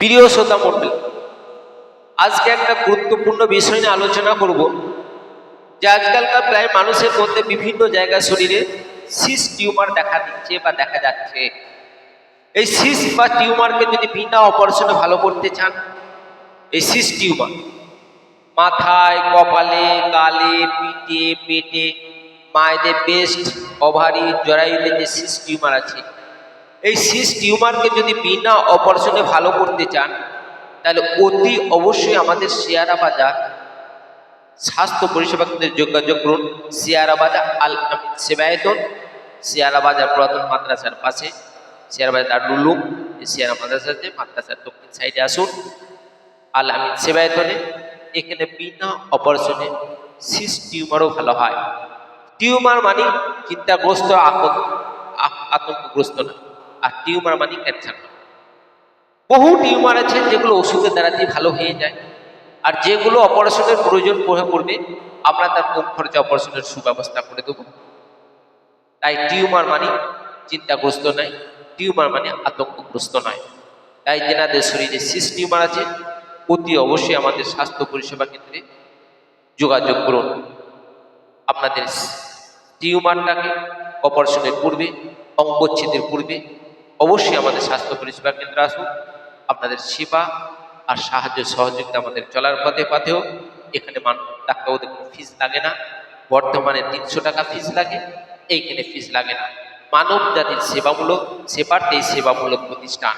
প্রিয় শ্রোতা মণ্ডলী, আজকে একটা গুরুত্বপূর্ণ বিষয় নিয়ে আলোচনা করব, যে আজকালকার প্রায় মানুষের মধ্যে বিভিন্ন জায়গায় শরীরে সিস টিউমার দেখা দিচ্ছে বা দেখা যাচ্ছে। এই সিস বা টিউমারকে যদি বিনা অপারেশনে ভালো করতে চান, এই সিস টিউমার মাথায়, কপালে, গালে, পিঠে, পেটে, মায়েদের বেস্ট ওভারি জরায়ুতে যে সিস টিউমার আছে এই সিস টিউমারকে যদি বিনা অপারেশনে ভালো করতে চান, তাহলে অতি অবশ্যই আমাদের শেয়ারা বাজার, স্বাস্থ্য পরিষেবা কেন্দ্রে যোগাযোগ করুন শিয়ারা বাজার আল সেবায়তন শিয়ারা বাজার পুরাতন মাদ্রাসার পাশে শিয়ারা বাজার শিয়ারা মাদ্রাসা আছে মাদ্রাসার দক্ষিণ সাইডে আসুন, আল আমিন সেবায়তনে, এখানে বিনা অপারেশনে সিস টিউমারও ভালো হয়। টিউমার মানে চিন্তাগ্রস্ত আতঙ্ক আতঙ্কগ্রস্ত না। আর টিউমার মানে ক্যান্সার বহু টিউমার আছে যেগুলো ওষুধের দ্বারাতেই ভালো হয়ে যায়। আর যেগুলো অপারেশনের প্রয়োজন পড়বে, আমরা তার কম খরচে অপারেশনের সুব্যবস্থা করে দেবো। তাই টিউমার মানে চিন্তাগ্রস্ত নয়, টিউমার মানে আতঙ্কগ্রস্ত নয়। তাই যেনাদের শরীরে সিস টিউমার আছে, অতি অবশ্যই আমাদের স্বাস্থ্য পরিষেবা কেন্দ্রে যোগাযোগ করুন। আপনাদের টিউমারটাকে অপারেশনের পূর্বে, অঙ্গচ্ছেদের পূর্বে অবশ্যই আমাদের স্বাস্থ্য পরিষেবা কেন্দ্র আসুন। আপনাদের সেবা আর সাহায্য সহযোগিতা আমাদের চলার পথে পথেও এখানে মানুষ ডাক্তার ওদের কোনো ফিস লাগে না। বর্তমানে তিনশো টাকা ফিস লাগে। এইখানে ফিস লাগে না। মানব জাতির সেবামূলক সেবার্থেই সেবামূলক প্রতিষ্ঠান।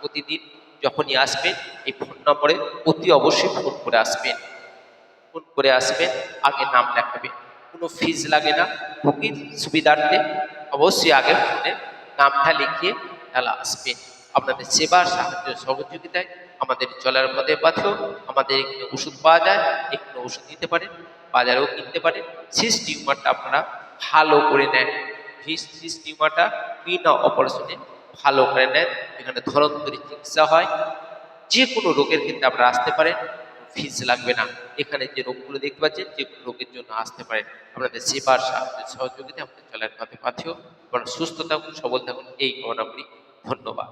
প্রতিদিন যখনই আসবেন, এই ফোন নম্বরে অতি অবশ্যই ফোন করে আসবেন। ফোন করে আসবেন, আগে নাম লেখাবেন। কোনো ফিজ লাগে না। রুগীর সুবিধার্থে অবশ্যই আগে ফোনে নামটা লিখিয়ে তাহলে আসবে। আপনাদের সেবা সাহায্য সহযোগিতায় আমাদের চলার পথে পথেও আমাদের এখানে ওষুধ পাওয়া যায়, এখানে ওষুধ নিতে পারেন, বাজারেও কিনতে পারেন। সিস টিউমারটা আপনারা ভালো করে নেন। ফিস সিস টিউমারটা বিনা অপারেশনে ভালো করে নেন। এখানে ধরন্তরী চিকিৎসা হয়। যে কোনো রোগের ক্ষেত্রে আপনারা আসতে পারেন, ফিস লাগবে না। এখানে যে রোগগুলো দেখতে পাচ্ছেন যে কোনো রোগের জন্য আসতে পারেন। আপনাদের সেবার সাহায্য সহযোগিতা আমাদের চলার পথে পাথেও আপনারা সুস্থ থাকুন, সবল থাকুন। এই কামনা করি। ধন্যবাদ।